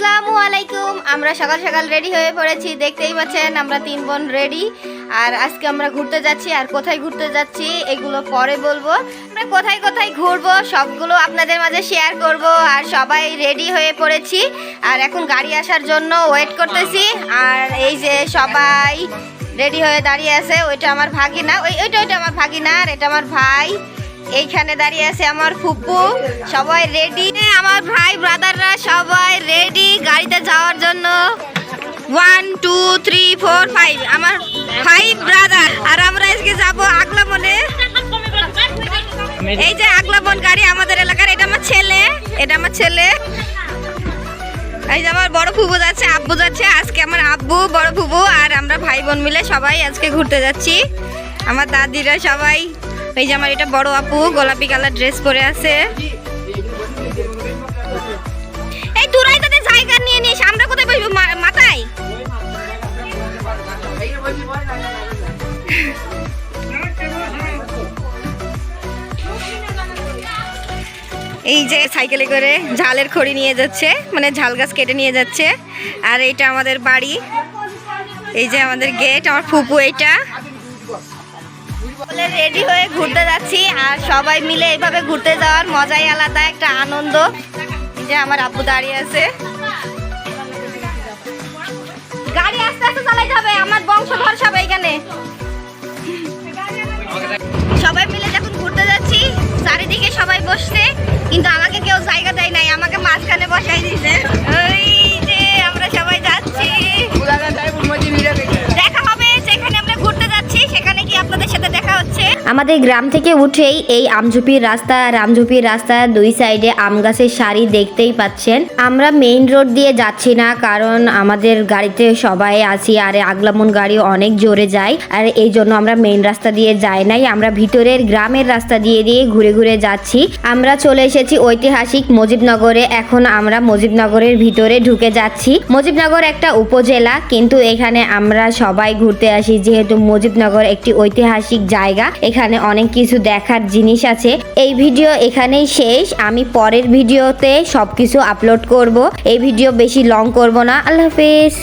আসসালামু আলাইকুম। আমরা সকাল সকাল রেডি হয়ে পড়েছি। দেখতেই পাচ্ছেন, আমরা তিন বোন রেডি আর আজকে আমরা ঘুরতে যাচ্ছি। আর কোথায় ঘুরতে যাচ্ছি, এগুলো পরে বলব। আমরা কোথায় কোথায় ঘুরবো, সবগুলো আপনাদের মাঝে শেয়ার করব। আর সবাই রেডি হয়ে পড়েছি। আর এখন গাড়ি আসার জন্য ওয়েট করতেছি। আর এই যে সবাই রেডি হয়ে দাঁড়িয়ে আছে, ওইটা আমার ভাগিনা। ওই, ওইটা ওইটা আমার ভাগিনা আর এটা আমার ভাই। এইখানে দাঁড়িয়ে আছে আমার ফুপু। সবাই রেডি আমার ভাই ব্রাদাররা সবাই one two three four five আমার ফাইভ ব্রাদার আর আমরা আজকে যাব আগলামনে এই যে আগলামন গাড়ি আমাদের এলাকার, এটা আমার ছেলে। এটা আমার ছেলে। এই যে আমার বড় ফুবু যাচ্ছে, আব্বু যাচ্ছে। আজকে আমার আব্বু, বড় ফুবু আর আমরা ভাই বোন মিলে সবাই আজকে ঘুরতে যাচ্ছি। আমার দাদিরা সবাই। এই যে আমার এটা বড় আপু, গোলাপি কালার ড্রেস পরে আছে। এই যে সাইকেলে করে ঝালের খড়ি নিয়ে যাচ্ছে মানে ঝাল গাছ কেটে নিয়ে যাচ্ছে। আর এইটা আমাদের বাড়ি। এই যে আমাদের গেট, আমার ফুপু এইটা। রেডি হয়ে ঘুরতে যাচ্ছি, আর সবাই মিলে এইভাবে ঘুরতে যাওয়ার মজাই আলাদা, একটা আনন্দ। এই যে আমার আব্বু দাঁড়িয়ে আছে। গাড়ি আস্তে আস্তে আমার বংশধর সব এইখানে। সবাই মিলে যখন ঘুরতে যাচ্ছি, চারিদিকে সবাই বসছে। কিন্তু আমাকে কেউ জায়গা দেয় নাই আমাকে মাঝখানে বসাই দিয়েছে আমাদের গ্রাম থেকে উঠেই এই আমঝুপির রাস্তা আর আমঝুপির রাস্তার দুই সাইডে আম গাছের সারি দেখতেই পাচ্ছেন। আমরা মেইন রোড দিয়ে যাচ্ছি না, কারণ আমাদের গাড়িতে সবাই আছি আর আগলামন গাড়ি অনেক জোরে যায় আর এই জন্য আমরা মেইন রাস্তা দিয়ে যাই নাই। আমরা ভিতরের গ্রামের রাস্তা দিয়ে দিয়ে ঘুরে ঘুরে যাচ্ছি। আমরা চলে এসেছি ঐতিহাসিক মুজিবনগরে। এখন আমরা মুজিবনগরের ভিতরে ঢুকে যাচ্ছি। মুজিবনগর একটা উপজেলা, কিন্তু এখানে আমরা সবাই ঘুরতে আসি, যেহেতু মুজিবনগর একটি ঐতিহাসিক জায়গা। এখানে অনেক কিছু দেখার জিনিস আছে। এই ভিডিও এখানেই শেষ। আমি পরের ভিডিওতে সবকিছু আপলোড করব। এই ভিডিও বেশি লং করব না। আল্লাহ হাফেজ।